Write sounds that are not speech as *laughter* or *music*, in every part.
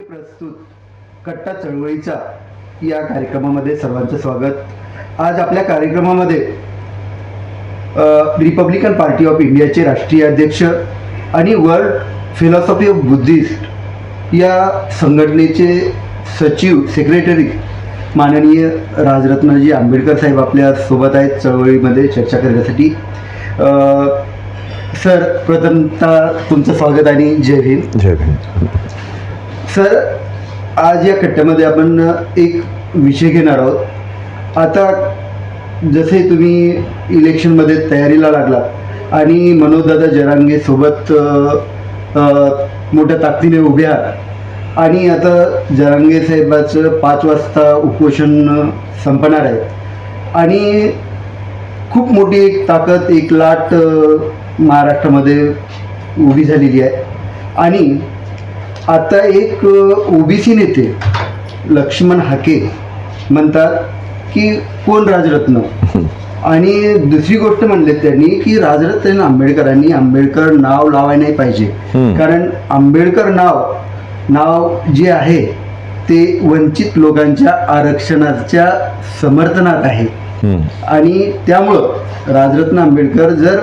प्रस्तुत कट्टा चळवळीचा या कार्यक्रमामध्ये सर्वांचं स्वागत. आज आपल्या कार्यक्रमामध्ये रिपब्लिकन पार्टी ऑफ इंडियाचे राष्ट्रीय अध्यक्ष आणि वर्ल्ड फिलॉसॉफी ऑफ बुद्धिस्ट या संघटनेचे सचिव सेक्रेटरी माननीय राजरत्नजी आंबेडकर साहेब आपल्यासोबत आहेत चळवळीमध्ये चर्चा करण्यासाठी. सर प्रथमतः तुमचं स्वागत आणि जय भीम जय भीम सर आज या कट्ट्यामध्ये आपण एक विषय घेणार आहोत. आता जसे तुम्ही इलेक्शनमध्ये तयारीला लागला आणि मनोजदादा जरांगे सोबत मोठ्या ताकदीने उभे आहात आणि आता जरांगे साहेबाचं पाच वाजता उपोषण संपणार आहे. आणि खूप मोठी एक ताकद एक लाट महाराष्ट्रामध्ये उभी झालेली आहे. आणि आता एक ओबीसी नेते लक्ष्मण हाके म्हणतात की कोण राजरत्न आणि दुसरी गोष्ट म्हणले त्यांनी की राजरत्न आंबेडकरांनी आंबेडकर नाव लावाय नाही पाहिजे. कारण आंबेडकर नाव नाव जे आहे ते वंचित लोकांच्या आरक्षणाच्या समर्थनात आहे. आणि त्यामुळं राजरत्न आंबेडकर जर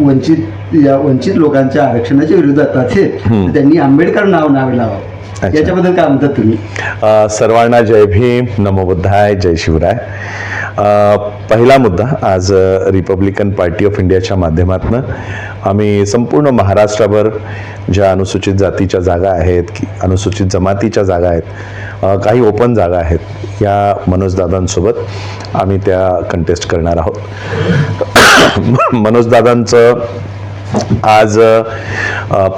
वंचित या वंचित लोकांच्या आरक्षणाच्या विरोधात असेल त्यांनी आंबेडकर नाव नावे लावावं अच्छा. याच्याबद्दल काय म्हणतात तुम्ही? सर्वांना जय भीम नमो बुद्धाय जय शिवराय. पहिला मुद्दा आज रिपब्लिकन पार्टी ऑफ इंडियाच्या माध्यमातून. आम्ही संपूर्ण महाराष्ट्राभर ज्या अनुसूचित जातीच्या जागा आहेत की अनुसूचित जमातीच्या जागा आहेत काही ओपन जागा आहेत या मनोजदादांसोबत आम्ही त्या कंटेस्ट करणार आहोत. मनोजदादांचं आज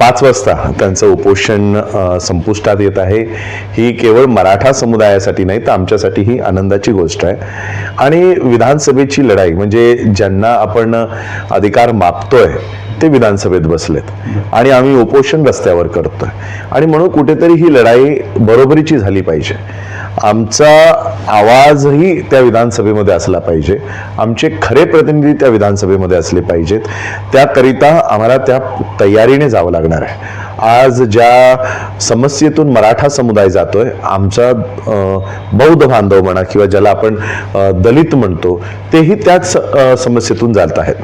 पाच वाजता त्यांचं उपोषण संपुष्टात येत आहे. ही केवळ मराठा समुदायासाठी नाही तर आमच्यासाठी ही आनंदाची गोष्ट आहे. आणि विधानसभेची लढाई म्हणजे ज्यांना आपण अधिकार मापतोय ते विधानसभेत बसलेत. आणि आम्ही उपोषण रस्त्यावर करतोय. आणि म्हणून कुठेतरी ही लढाई बरोबरीची झाली पाहिजे. आमचा आवाजही त्या विधानसभेमध्ये असला पाहिजे. आमचे खरे प्रतिनिधी त्या विधानसभेमध्ये असले पाहिजेत. त्याकरिता आम्हाला त्या तयारीने जावं लागणार आहे. आज ज्या समस्येतून मराठा समुदाय जातोय आमचा बौद्ध बांधव म्हणा किंवा ज्याला आपण दलित म्हणतो तेही त्याच समस्येतून जात आहेत.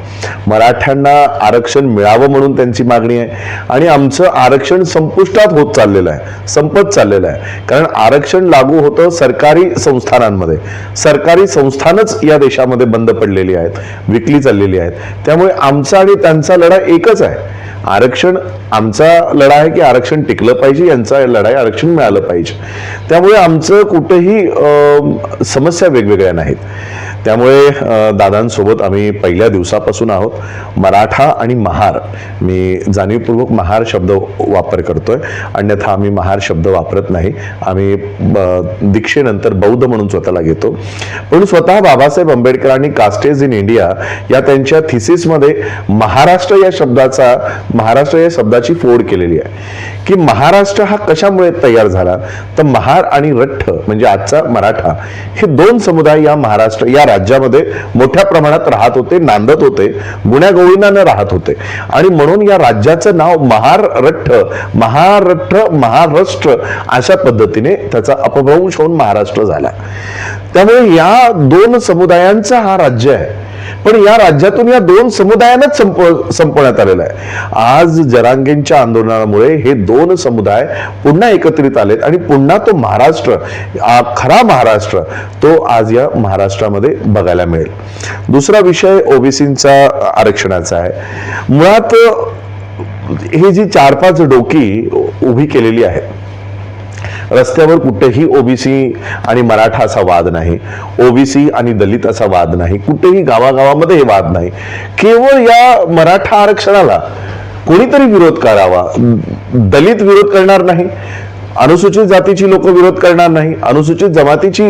मराठ्यांना आरक्षण मिळावं म्हणून त्यांची मागणी आहे आणि आमचं आरक्षण संपुष्टात होत चाललेलं आहे संपत चाललेलं आहे. कारण आरक्षण लागू होतं सरकारी संस्थानांमध्ये. सरकारी संस्थानच या देशामध्ये बंद पडलेली आहेत विकली चाललेली आहेत. त्यामुळे आमचा आणि त्यांचा लढा एकच आहे. आरक्षण आमचा लढा आहे की आरक्षण टिकलं पाहिजे यांचा लढा आहे आरक्षण मिळालं पाहिजे. त्यामुळे आमचं कुठेही समस्या वेगवेगळ्या नाहीत. त्यामुळे दादांसोबत आम्ही पहिल्या दिवसापासून आहोत. मराठा आणि महार. मी जाणीवपूर्वक महार शब्द वापर करतोय. अन्यथा आम्ही महार शब्द वापरत नाही. आम्ही दीक्षेनंतर बौद्ध म्हणून स्वतःला घेतो. पण स्वतः बाबासाहेब आंबेडकरांनी कास्टेज इन इंडिया या त्यांच्या थिसिसमध्ये महाराष्ट्र या शब्दाचा महाराष्ट्र या शब्दाची फोड केलेली आहे. की महाराष्ट्र हा कशामुळे तयार झाला? तर महार आणि रठ्ठ म्हणजे आजचा मराठा हे दोन समुदाय या महाराष्ट्र या राज्यामध्ये मोठ्या प्रमाणात राहत होते नांदत होते गुण्यागोविंदानं राहत होते. आणि म्हणून या राज्याचं नाव महार रठ्ठ महारठ्ठ महाराष्ट्र अशा पद्धतीने त्याचा अपभ्रंश होऊन महाराष्ट्र झाला. त्यामुळे या दोन समुदायांचा हा राज्य आहे. पण या राज्यातून या दोन समुदायांनाच संप संपवण्यात आलेलं आहे. आज जरांगेंच्या आंदोलनामुळे हे दोन समुदाय पुन्हा एकत्रित आलेत आणि पुन्हा तो महाराष्ट्र खरा महाराष्ट्र तो आज या महाराष्ट्रामध्ये बघायला मिळेल. दुसरा विषय ओबीसींचा आरक्षणाचा आहे. मुळात ही जी चार पाच डोकी उभी केलेली आहे रस्त्यावर कुठेही ओबीसी आणि मराठा असा वाद नाही. ओबीसी आणि दलित असा वाद नाही. कुठेही गावागावामध्ये हे वाद नाही. केवळ या मराठा आरक्षणाला कोणीतरी विरोध करावा. दलित विरोध करणार नाही. अनुसूचित जातीची लोक विरोध करणार नाही. अनुसूचित जमातीची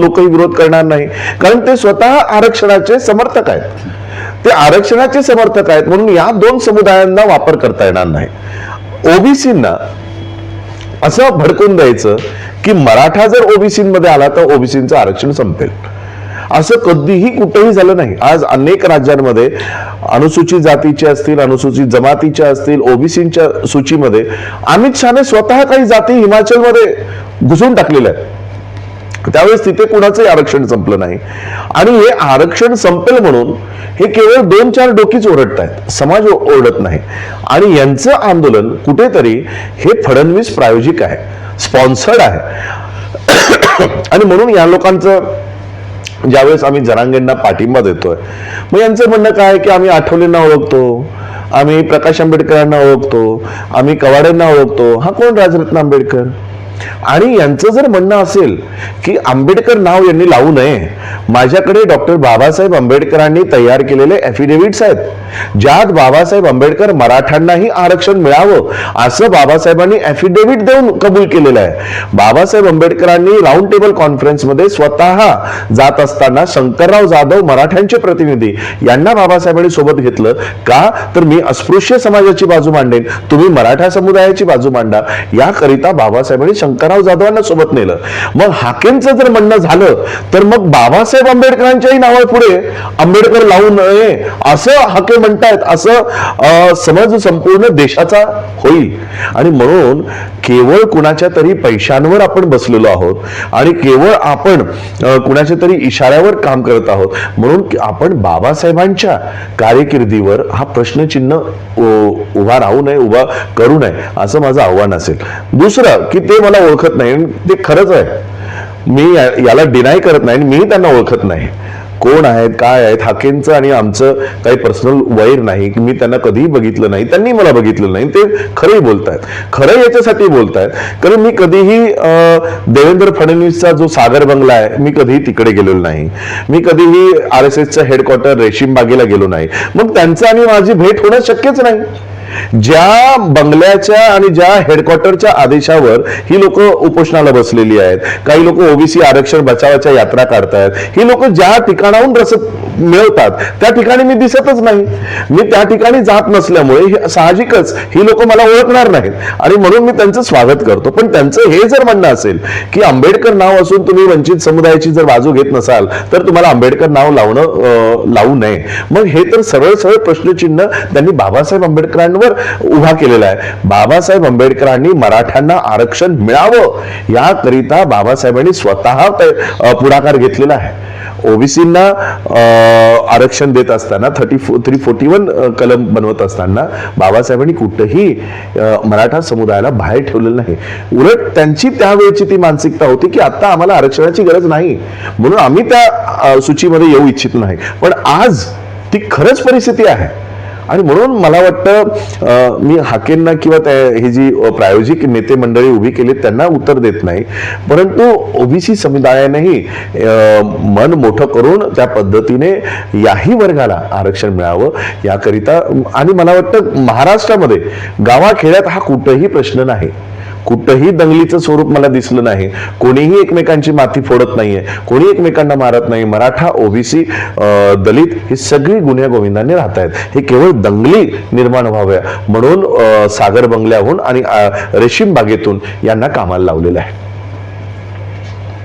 लोकही विरोध करणार नाही. कारण ते स्वतः आरक्षणाचे समर्थक आहेत. ते आरक्षणाचे समर्थक आहेत म्हणून या दोन समुदायांना वापर करता येणार नाही. ओबीसींना असं भडकून द्यायचं की मराठा जर ओबीसीमध्ये आला तर ओबीसीचं आरक्षण संपेल. असं कधीही कुठेही झालं नाही. आज अनेक राज्यांमध्ये अनुसूचित जातीचे असतील अनुसूचित जमातीच्या असतील ओबीसीच्या सूचीमध्ये अमित शहाने स्वतः काही जाती हिमाचलमध्ये घुसून टाकलेल्या आहेत. त्यावेळेस तिथे कुणाचंही आरक्षण संपलं नाही. आणि हे आरक्षण संपेल म्हणून हे केवळ दोन चार डोकीच ओरडत आहेत समाज ओरडत नाही. आणि यांचं आंदोलन कुठेतरी हे फडणवीस प्रायोजिक आहे. स्पॉन्सर्ड आहे. *coughs* आणि म्हणून या लोकांचं ज्यावेळेस आम्ही जरांगेंना पाठिंबा देतोय मग यांचं म्हणणं काय आहे की आम्ही आठवलेंना ओळखतो आम्ही प्रकाश आंबेडकरांना ओळखतो आम्ही कवाडेंना ओळखतो. हा कोण राजरत्न आंबेडकर? आणि यांचं जर म्हणणं असेल की आंबेडकर नाव यांनी लावू नये माझ्याकडे डॉक्टर बाबासाहेब आंबेडकरांनी तयार केलेले एफिडेव्हिट्स आहेत. ज्यात बाबासाहेब आंबेडकर मराठ्यांनाही आरक्षण मिळावं असं बाबासाहेबांनी एफिडेव्हिट देऊन कबूल केलेलं आहे. बाबासाहेब आंबेडकरांनी राऊंड टेबल कॉन्फरन्समध्ये स्वतः जात असताना शंकरराव जाधव मराठ्यांचे प्रतिनिधी यांना बाबासाहेबांनी सोबत घेतलं. का? तर मी अस्पृश्य समाजाची बाजू मांडेन. तुम्ही मराठा समुदायाची बाजू मांडा. याकरिता बाबासाहेबांनी शंकरराव जाधवांना सोबत नेलं. मग हाकेमचं जर म्हणणं झालं तर मग बाबासाहेब आंबेडकरांच्याही नावापुढे आंबेडकर लावू नये असं हाकेम म्हणतायत असं समज संपूर्ण देशाचा होईल. आणि म्हणून केवळ कुणाच्या तरी पैशांवर आपण बसलेलो आहोत आणि केवळ आपण कुणाच्या तरी इशाऱ्यावर काम करत आहोत. म्हणून आपण बाबासाहेबांच्या कारकिर्दीवर हा प्रश्नचिन्ह उभा राहू नये उभा करू नये असं माझं आव्हान असेल. दुसरं की ते मला ओळखत नाही आणि ते खरंच आहे. मी याला डिनाय करत नाही आणि मी त्यांना ओळखत नाही. कोण आहेत काय आहेत हाकेंचं आणि आमचं काही पर्सनल वैर नाही की मी त्यांना कधीही बघितलं नाही त्यांनी मला बघितलं नाही ते खरंही बोलतायत. खरं याच्यासाठी बोलतायत कारण मी कधीही देवेंद्र फडणवीसचा जो सागर बंगला आहे मी कधीही तिकडे गेलेलो नाही. मी कधीही आर एस एसचं हेडक्वार्टर रेशीम बागेला गेलो नाही. मग त्यांचं आणि माझी भेट होणं शक्यच नाही. ज्या बंगल्याच्या आणि ज्या हेडक्वार्टरच्या आदेशावर ही लोक उपोषणाला बसलेली आहेत. काही लोक ओबीसी आरक्षण बचावाच्या यात्रा काढतायत. ही लोक ज्या ठिकाणाहून रसद मिळवतात त्या ठिकाणी मी दिसतच नाही. मी त्या ठिकाणी जात नसल्यामुळे साहजिकच ही लोक मला ओळखणार नाहीत. आणि म्हणून मी त्यांचं स्वागत करतो. पण त्यांचं हे जर म्हणणं असेल की आंबेडकर नाव असून तुम्ही वंचित समुदायाची जर बाजू घेत नसाल तर तुम्हाला आंबेडकर नाव लावणं लावू नये. मग हे तर सरळ सरळ प्रश्नचिन्ह त्यांनी बाबासाहेब आंबेडकरांवर उभा केलेला आहे. बाबासाहेब आंबेडकरांनी मराठ्यांना आरक्षण मिळावं याकरिता बाबासाहेबांनी स्वतः पुढाकार घेतलेला आहे. ओबीसींना आरक्षण देत असताना थर्टी थ्री फोर्टी वन कलम बनवत असताना बाबासाहेबांनी कुठंही मराठा समुदायाला बाहेर ठेवलेलं नाही. उलट त्यांची त्यावेळची ती मानसिकता होती की आता आम्हाला आरक्षणाची गरज नाही. म्हणून आम्ही त्या सूचीमध्ये येऊ इच्छित नाही. पण आज ती खरंच परिस्थिती आहे. आणि म्हणून मला वाटतं मी हाकेंना किंवा त्या जी प्रायोजिक नेते मंडळी उभी केली त्यांना उत्तर देत नाही. परंतु ओबीसी समुदायानेही मन मोठं करून त्या पद्धतीने याही वर्गाला आरक्षण मिळावं याकरिता आणि मला वाटतं महाराष्ट्रामध्ये गावाखेड्यात हा कुठंही प्रश्न नाही. कुठंही दंगलीचं स्वरूप मला दिसलं नाही. कोणीही एकमेकांची माती फोडत नाहीये. कोणी एकमेकांना मारत नाही. मराठा ओबीसी दलित ही सगळी गुन्ह्या गोविंदांनी राहत आहेत हे केवळ दंगली निर्माण व्हाव्या म्हणून सागर बंगल्याहून आणि रेशीम बागेतून यांना कामाला लावलेलं आहे.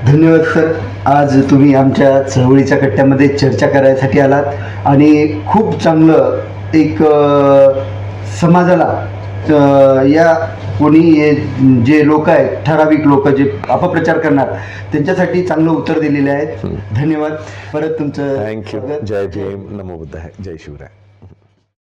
धन्यवाद सर. आज तुम्ही आमच्या चळवळीच्या कट्ट्यामध्ये चर्चा करायसाठी आलात आणि खूप चांगलं एक समाजाला या कोणी हे जे लोक आहेत ठराविक लोक जे अपप्रचार करणार त्यांच्यासाठी चांगलं उत्तर दिलेलं आहे. धन्यवाद. परत तुमचं थँक्यू. जय भीम. नमो बुद्धाय. जय शिवराय.